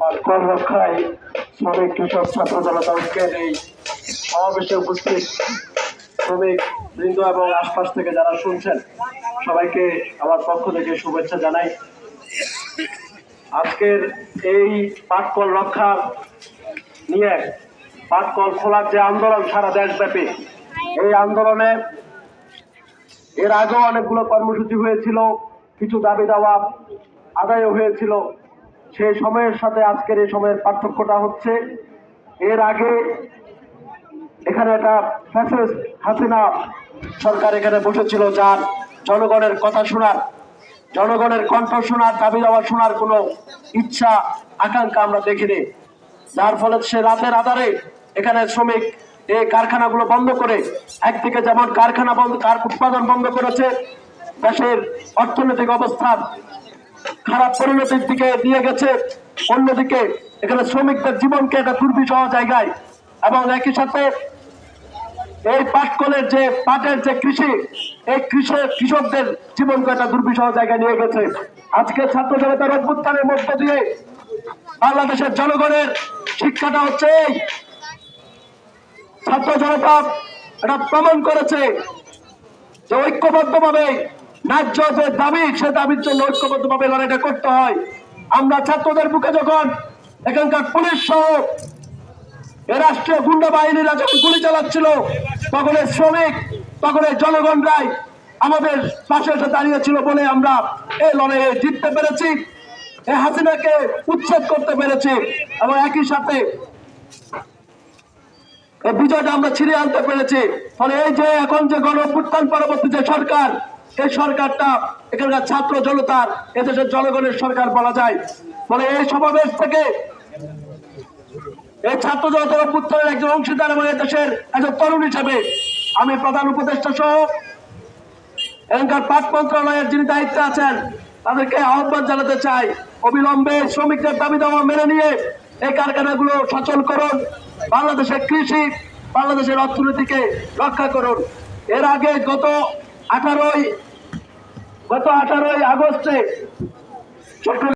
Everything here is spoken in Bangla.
পাটকল রক্ষায় শ্রমিক, কৃষক, ছাত্র জনতা ঐক্যের এই সমাবেশে উপস্থিত শ্রমিক বৃন্দ এবং আশপাশ থেকে যারা শুনছেন, সবাইকে আমার পক্ষ থেকে শুভেচ্ছা জানাই। আজকের এই পাটকল রক্ষা নিয়ে পাটকল খোলার যে আন্দোলন সারা দেশব্যাপী, এই আন্দোলনে এর আগেও অনেকগুলো কর্মসূচি হয়েছিল, কিছু দাবি দাওয়া আদায়ও হয়েছিল। সেই সময়ের সাথে আজকের এই সময়ের পার্থক্যটা হচ্ছে, এর আগে এখানে একটা ফ্যাসিস্ট হাসিনা সরকার এখানে বসেছিল যার জনগণের কথা শোনার, জনগণের কণ্ঠ শোনার, দাবি দাওয়া শোনার কোনো ইচ্ছা, আকাঙ্ক্ষা আমরা দেখিনি। যার ফলে সে রাতের আধারে এখানে শ্রমিক এই কারখানাগুলো বন্ধ করে, একদিকে যেমন কারখানা বন্ধ, কার উৎপাদন বন্ধ করেছে, দেশের অর্থনৈতিক অবস্থা খারাপ পরিণতির দিকে নিয়ে গেছে। অন্যদিকে এখানে শ্রমিকদের জীবনকে একটা দুর্বিষহ জায়গায় এবং একই সাথে এই পাটকলের যে পাটের যে কৃষি, এই কৃষক, কৃষকদের জীবনকে একটা দুর্বিষহ জায়গায় নিয়ে গেছে। আজকে ছাত্র জনতার অভ্যুত্থানের মধ্য দিয়ে বাংলাদেশের জনগণের শিক্ষাটা হচ্ছে ছাত্র জনতা এটা প্রমাণ করেছে যে ঐক্যবদ্ধভাবে ন্যায্য যে দাবি, সে দাবির জন্য ঐক্যবদ্ধভাবে লড়াইটা করতে হয়। আমরা ছাত্রদের বুকে যখন এখানকার পুলিশ সহ এ রাষ্ট্রীয় গুন্ডা বাহিনীরা যখন গুলি চালাচ্ছিল, তখন শ্রমিক, তখন জনগণরাই আমাদের পাশে এসে দাঁড়িয়েছিল বলে আমরা এই লড়াইয়ে জিততে পেরেছি। এই হাসিনাকে উচ্ছেদ করতে পেরেছি এবং একই সাথে বিজয়টা আমরা ছিঁড়ে আনতে পেরেছি। ফলে এই যে এখন যে গণ পরবর্তী যে সরকার এই সরকারটা এখানকার ছাত্র জনতার এদেশের জনগণের সরকার বলা যায়। ফলে এই সমাবেশ থেকে এই ছাত্র জনতার অভ্যুত্থানের একজন অংশীদার এবং এই দেশের একজন তরুণ হিসেবে আমি প্রধান উপদেষ্টা সহ এখানকার পাট মন্ত্রণালয়ের যিনি দায়িত্বে আছেন, তাদেরকে আহ্বান জানাতে চাই। অবিলম্বে শ্রমিকদের দাবি দাওয়া মেনে নিয়ে এই কারখানাগুলো সচল করুন, বাংলাদেশের কৃষি, বাংলাদেশের অর্থনীতিকে রক্ষা করুন। এর আগে গত আঠারোই গত আঠারোই আগস্টে